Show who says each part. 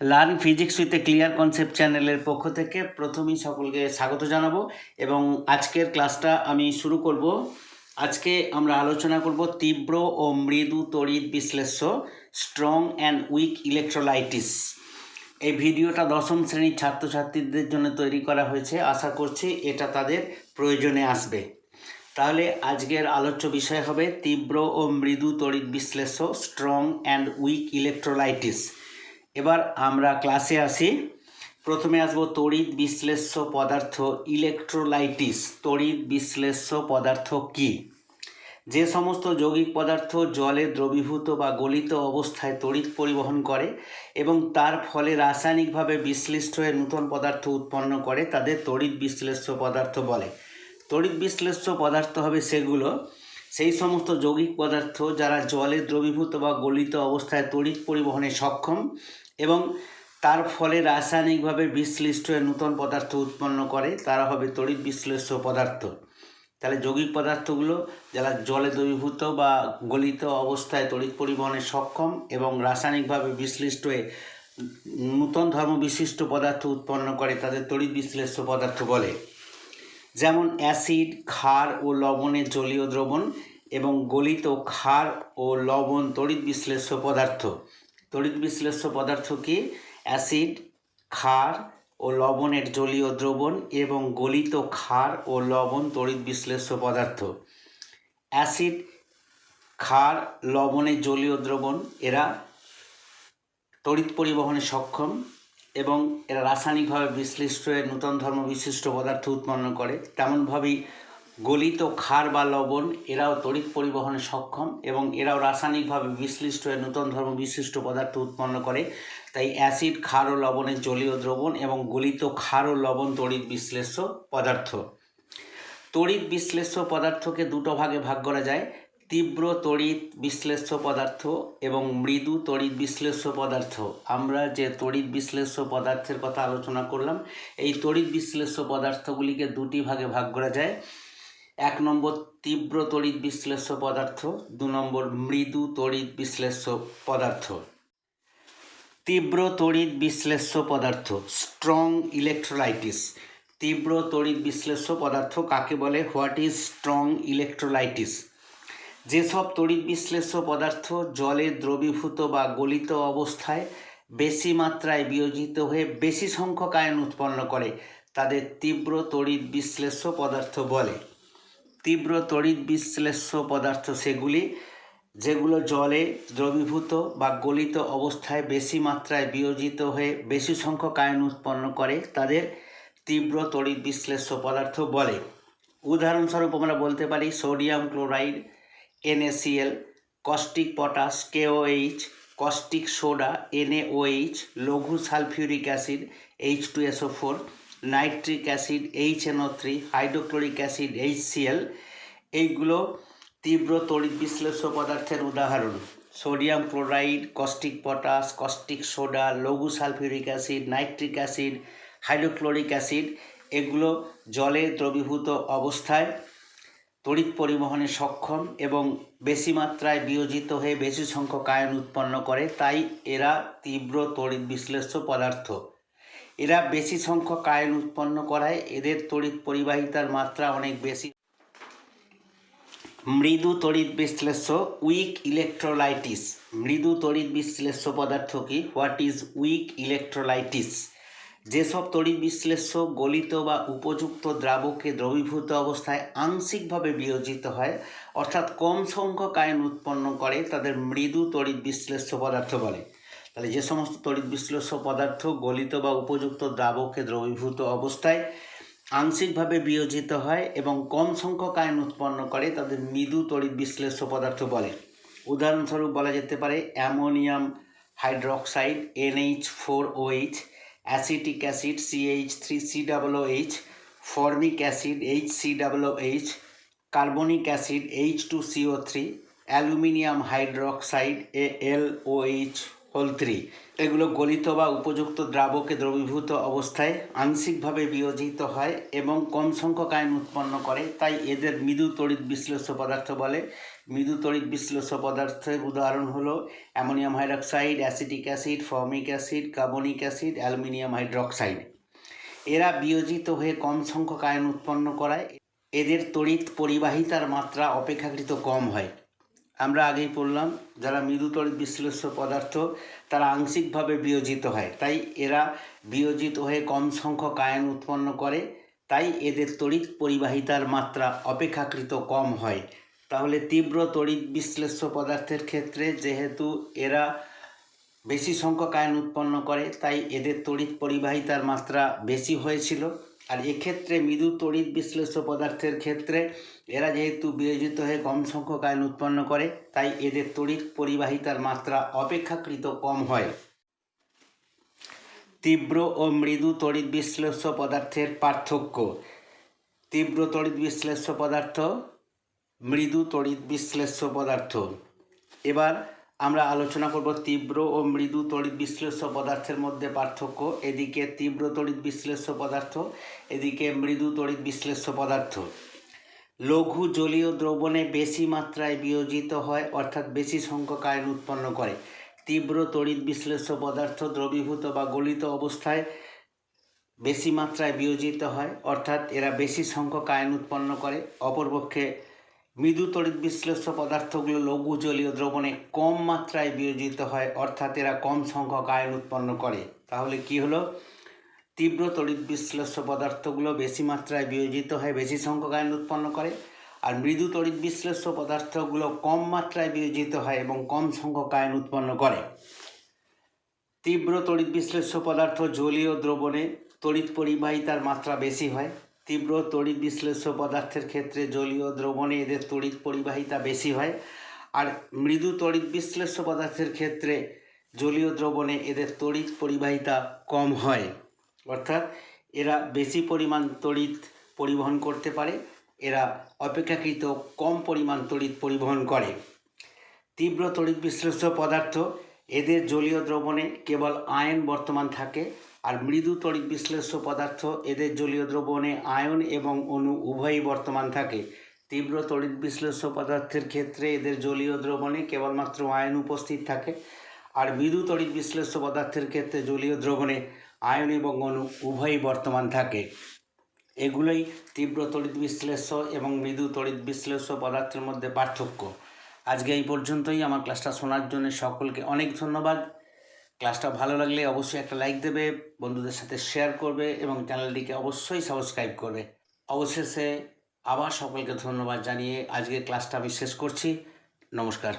Speaker 1: Learn physics with clear concept চ্যানেলের পক্ষ থেকে প্রথমেই সকলকে স্বাগত জানাব এবং আজকের ক্লাসটা আমি শুরু করব। আজকে আমরা আলোচনা করব তীব্র ও মৃদু তড়িৎ বিশ্লেষ্য স্ট্রং অ্যান্ড উইক ইলেকট্রোলাইটিস এই ভিডিওটা দশম শ্রেণির ছাত্রছাত্রীদের জন্য তৈরি করা হয়েছে। আশা করছি এটা তাদের প্রয়োজনে আসবে। তাহলে আজকের আলোচ্য বিষয় হবে তীব্র ও মৃদু তড়িৎ বিশ্লেষ্য স্ট্রং অ্যান্ড উইক ইলেকট্রোলাইটিস এবার আমরা ক্লাসে আসি। প্রথমে আসব তড়িৎ বিশ্লেষ্য পদার্থ ইলেকট্রোলাইটিস তড়িৎ বিশ্লেষ্য পদার্থ কি? যে সমস্ত যৌগিক পদার্থ জলে দ্রবীভূত বা গলিত অবস্থায় তড়িৎ পরিবহন করে এবং তার ফলে রাসায়নিকভাবে বিশ্লিষ্ট হয়ে নূতন পদার্থ উৎপন্ন করে, তাদের তড়িৎ বিশ্লেষ্য পদার্থ বলে। তড়িৎ বিশ্লেষ্য পদার্থ হবে সেগুলো সেই সমস্ত যৌগিক পদার্থ যারা জলে দ্রবীভূত বা গলিত অবস্থায় তড়িৎ পরিবহনে সক্ষম এবং তার ফলে রাসায়নিকভাবে বিশ্লিষ্ট হয়ে নূতন পদার্থ উৎপন্ন করে, তারা হবে তড়িৎ বিশ্লেষ্য পদার্থ। তাহলে যৌগিক পদার্থগুলো যারা জলে দ্রবীভূত বা গলিত অবস্থায় তড়িৎ পরিবহনে সক্ষম এবং রাসায়নিকভাবে বিশ্লিষ্ট হয়ে নূতন ধর্ম বিশিষ্ট পদার্থ উৎপন্ন করে, তাদের তড়িৎ বিশ্লেষ্য পদার্থ বলে। যেমন অ্যাসিড, ক্ষার ও লবণের জলীয় দ্রবণ এবং গলিত ক্ষার ও লবণ তড়িৎ বিশ্লেষ্য পদার্থ। তড়িৎ বিশ্লেষ্য পদার্থ কি? অ্যাসিড, ক্ষার ও লবণের জলীয় দ্রবণ এবং গলিত ক্ষার ও লবণ তড়িৎ বিশ্লেষ্য পদার্থ। অ্যাসিড, ক্ষার, লবণের জলীয় দ্রবণ, এরা তড়িৎ পরিবহনে সক্ষম। এবং এরা রাসায়নিকভাবে বিশ্লিষ্ট হয়ে নূতন ধর্ম বিশিষ্ট পদার্থ উৎপন্ন করে। তেমনভাবেই গলিত ক্ষার বা লবণ এরাও তড়িৎ পরিবহনে সক্ষম এবং এরাও রাসায়নিকভাবে বিশ্লিষ্ট হয়ে নূতন ধর্ম বিশিষ্ট পদার্থ উৎপন্ন করে। তাই অ্যাসিড, ক্ষার ও লবণের জলীয় দ্রবণ এবং গলিত ক্ষার ও লবণ তড়িৎ বিশ্লেষ্য পদার্থ। তড়িৎ বিশ্লেষ্য পদার্থকে দুটো ভাগে ভাগ করা যায়। তীব্র তড়িৎ বিশ্লেষ্য পদার্থ এবং মৃদু তড়িৎ বিশ্লেষ্য পদার্থ। আমরা যে তড়িৎ বিশ্লেষ্য পদার্থের কথা আলোচনা করলাম, এই তড়িৎ বিশ্লেষ্য পদার্থগুলিকে দুটি ভাগে ভাগ করা যায়। এক নম্বর তীব্র তড়িৎ বিশ্লেষ্য পদার্থ, দু নম্বর মৃদু তড়িৎ বিশ্লেষ্য পদার্থ। তীব্র তড়িৎ বিশ্লেষ্য পদার্থ, স্ট্রং ইলেকট্রোলাইটিস। তীব্র তড়িৎ বিশ্লেষ্য পদার্থ কাকে বলে? What is strong electrolytes? যেসব তড়িৎ বিশ্লেষ্য পদার্থ জলে দ্রবীভূত বা গলিত অবস্থায় বেশি মাত্রায় বিয়োজিত হয়ে বেশি সংখ্যক আয়ন উৎপন্ন করে, তাদের তীব্র তড়িৎ বিশ্লেষ্য পদার্থ বলে। তীব্র তড়িৎ বিশ্লেষ্য পদার্থ সেগুলি, যেগুলো জলে দ্রবীভূত বা গলিত অবস্থায় বেশি মাত্রায় বিয়োজিত হয়ে বেশি সংখ্যক আয়ন উৎপন্ন করে, তাদের তীব্র তড়িৎ বিশ্লেষ্য পদার্থ বলে। উদাহরণস্বরূপ আমরা বলতে পারি sodium chloride NaCl caustic potash KOH caustic soda NaOH লঘু sulphuric acid H two SO four nitric acid H NO three hydrochloric acid H Cl এইগুলো তীব্র তড়িৎ বিশ্লেষ্য পদার্থের উদাহরণ। Sodium chloride caustic potash caustic soda লঘু sulphuric acid nitric acid hydrochloric acid এগুলো জলে দ্রবীভূত অবস্থায় তড়িৎ পরিবহনে সক্ষম এবং বেশি মাত্রায় বিয়োজিত হয়ে বেশি সংখ্যক আয়ন উৎপন্ন করে, তাই এরা তীব্র তড়িৎ বিশ্লেষ্য পদার্থ। এরা বেশি সংখ্যক আয়ন উৎপন্ন করায় এদের তড়িৎ পরিবাহিতার মাত্রা অনেক বেশি। মৃদু তড়িৎ বিশ্লেষ্য, উইক ইলেকট্রোলাইটিস। মৃদু তড়িৎ বিশ্লেষ্য পদার্থ কি? What is weak electrolytes? যেসব তড়িৎ বিশ্লেষ্য, গলিত বা উপযুক্ত দ্রাবকে দ্রবীভূত অবস্থায় আংশিকভাবে বিয়োজিত হয়, অর্থাৎ কম সংখ্যক আয়ন উৎপন্ন করে, তাদের মৃদু তড়িৎ বিশ্লেষ্য পদার্থ বলে। তাহলে যে সমস্ত তড়িৎ বিশ্লেষ্য পদার্থ গলিত বা উপযুক্ত দ্রাবকে দ্রবীভূত অবস্থায় আংশিকভাবে বিয়োজিত হয় এবং কম সংখ্যক আয়ন উৎপন্ন করে, তাদের মৃদু তড়িৎ বিশ্লেষ্য পদার্থ বলে। উদাহরণস্বরূপ বলা যেতে পারে ammonium hydroxide, NH four OH acetic acid CH three C double O H formic acid H C double O H carbonic acid H two CO three aluminium hydroxide A L O H whole three এগুলো গলিত বা উপযুক্ত দ্রাবকে দ্রবীভূত অবস্থায় আংশিকভাবে বিয়োজিত হয় এবং কম সংখ্যক আয়ন উৎপন্ন করে, তাই এদের মৃদু তড়িৎ বিশ্লেষ্য পদার্থ বলে। মৃদু তড়িৎ বিশ্লেষ্য পদার্থের উদাহরণ হলো ammonium hydroxide, acetic acid, formic acid, carbonic acid, aluminium hydroxide. এরা বিয়োজিত হয়ে কম সংখ্যক আয়ন উৎপন্ন করায়। এদের তড়িৎ পরিবাহিতার মাত্রা অপেক্ষাকৃত কম হয়। আমরা আগেই পড়লাম, যারা মৃদু তড়িৎ বিশ্লেষ্য পদার্থ, তারা আংশিকভাবে বিয়োজিত হয়। তাই এরা বিয়োজিত হয়ে কম সংখ্যক আয়ন উৎপন্ন করে। তাই এদের তড়িৎ পরিবাহিতার মাত্রা অপেক্ষাকৃত কম হয়। তাহলে তীব্র তড়িৎ বিশ্লেষ্য পদার্থের ক্ষেত্রে যেহেতু এরা বেশি সংখ্যক আয়ন উৎপন্ন করে, তাই এদের তড়িৎ পরিবাহিতার মাত্রা বেশি হয়েছিল। আর এক্ষেত্রে মৃদু তড়িৎ বিশ্লেষ্য পদার্থের ক্ষেত্রে এরা যেহেতু বিয়োজিত হয়ে কম সংখ্যক আয়ন উৎপন্ন করে, তাই এদের তড়িৎ পরিবাহিতার মাত্রা অপেক্ষাকৃত কম হয়। তীব্র ও মৃদু তড়িৎ বিশ্লেষ্য পদার্থের পার্থক্য। তীব্র তড়িৎ বিশ্লেষ্য পদার্থ মৃদু তড়িৎ বিশ্লেষ্য পদার্থ। এবার আমরা আলোচনা করব তীব্র ও মৃদু তড়িৎ বিশ্লেষ্য পদার্থের মধ্যে পার্থক্য। এদিকে তীব্র তড়িৎ বিশ্লেষ্য পদার্থ, এদিকে মৃদু তড়িৎ বিশ্লেষ্য পদার্থ। লঘু জলীয় দ্রবণে বেশি মাত্রায় বিয়োজিত হয়, অর্থাৎ বেশি সংখ্যক আয়ন উৎপন্ন করে। তীব্র তড়িৎ বিশ্লেষ্য পদার্থ দ্রবীভূত বা গলিত অবস্থায় বেশি মাত্রায় বিয়োজিত হয়, অর্থাৎ এরা বেশি সংখ্যক আয়ন উৎপন্ন করে। অপরপক্ষে মৃদু তড়িৎ বিশ্লেষ্য পদার্থগুলো লঘু জলীয় দ্রবণে কম মাত্রায় বিয়োজিত হয়, অর্থাৎ এরা কম সংখ্যক আয়ন উৎপন্ন করে। তাহলে কি হলো? তীব্র তড়িৎ বিশ্লেষ্য পদার্থগুলো বেশি মাত্রায় বিয়োজিত হয় বেশি সংখ্যক আয়ন উৎপন্ন করে, আর মৃদু তড়িৎ বিশ্লেষ্য পদার্থগুলো কম মাত্রায় বিয়োজিত হয় এবং কম সংখ্যক আয়ন উৎপন্ন করে। তীব্র তড়িৎ বিশ্লেষ্য পদার্থ জলীয় দ্রবণে তড়িৎ পরিবাহিতার মাত্রা বেশি হয় তীব্র তড়িৎ বিশ্লেষ্য পদার্থের ক্ষেত্রে জলীয় দ্রবণে এদের তড়িৎ পরিবাহিতা বেশি হয়। আর মৃদু তড়িৎ বিশ্লেষ্য পদার্থের ক্ষেত্রে জলীয় দ্রবণে এদের তড়িৎ পরিবাহিতা কম হয়। অর্থাৎ এরা বেশি পরিমাণ তড়িৎ পরিবহন করতে পারে, এরা অপেক্ষাকৃত কম পরিমাণ তড়িৎ পরিবহন করে। তীব্র তড়িৎ বিশ্লেষ্য পদার্থ এদের জলীয় দ্রবণে কেবল আয়ন বর্তমান থাকে আর মৃদু তড়িৎ বিশ্লেষ্য পদার্থ এদের জলীয় দ্রবণে আয়ন এবং অণু উভয়ই বর্তমান থাকে। তীব্র তড়িৎ বিশ্লেষ্য পদার্থের ক্ষেত্রে এদের জলীয় দ্রবণে কেবলমাত্র আয়ন উপস্থিত থাকে আর মৃদু তড়িৎ বিশ্লেষ্য পদার্থের ক্ষেত্রে জলীয় দ্রবণে আয়ন এবং অণু উভয়ই বর্তমান থাকে। এগুলোই তীব্র তড়িৎ বিশ্লেষ্য এবং মৃদু তড়িৎ বিশ্লেষ্য পদার্থের মধ্যে পার্থক্য। আজকে এই পর্যন্তই। আমার ক্লাসটা শোনার জন্য সকলকে অনেক ধন্যবাদ। ক্লাসটা ভালো লাগলে অবশ্যই একটা লাইক দেবে, বন্ধুদের সাথে শেয়ার করবে এবং চ্যানেলটিকে অবশ্যই সাবস্ক্রাইব করবে। অবশেষে আবার সকলকে ধন্যবাদ জানিয়ে আজকের ক্লাসটা আমি শেষ করছি। নমস্কার।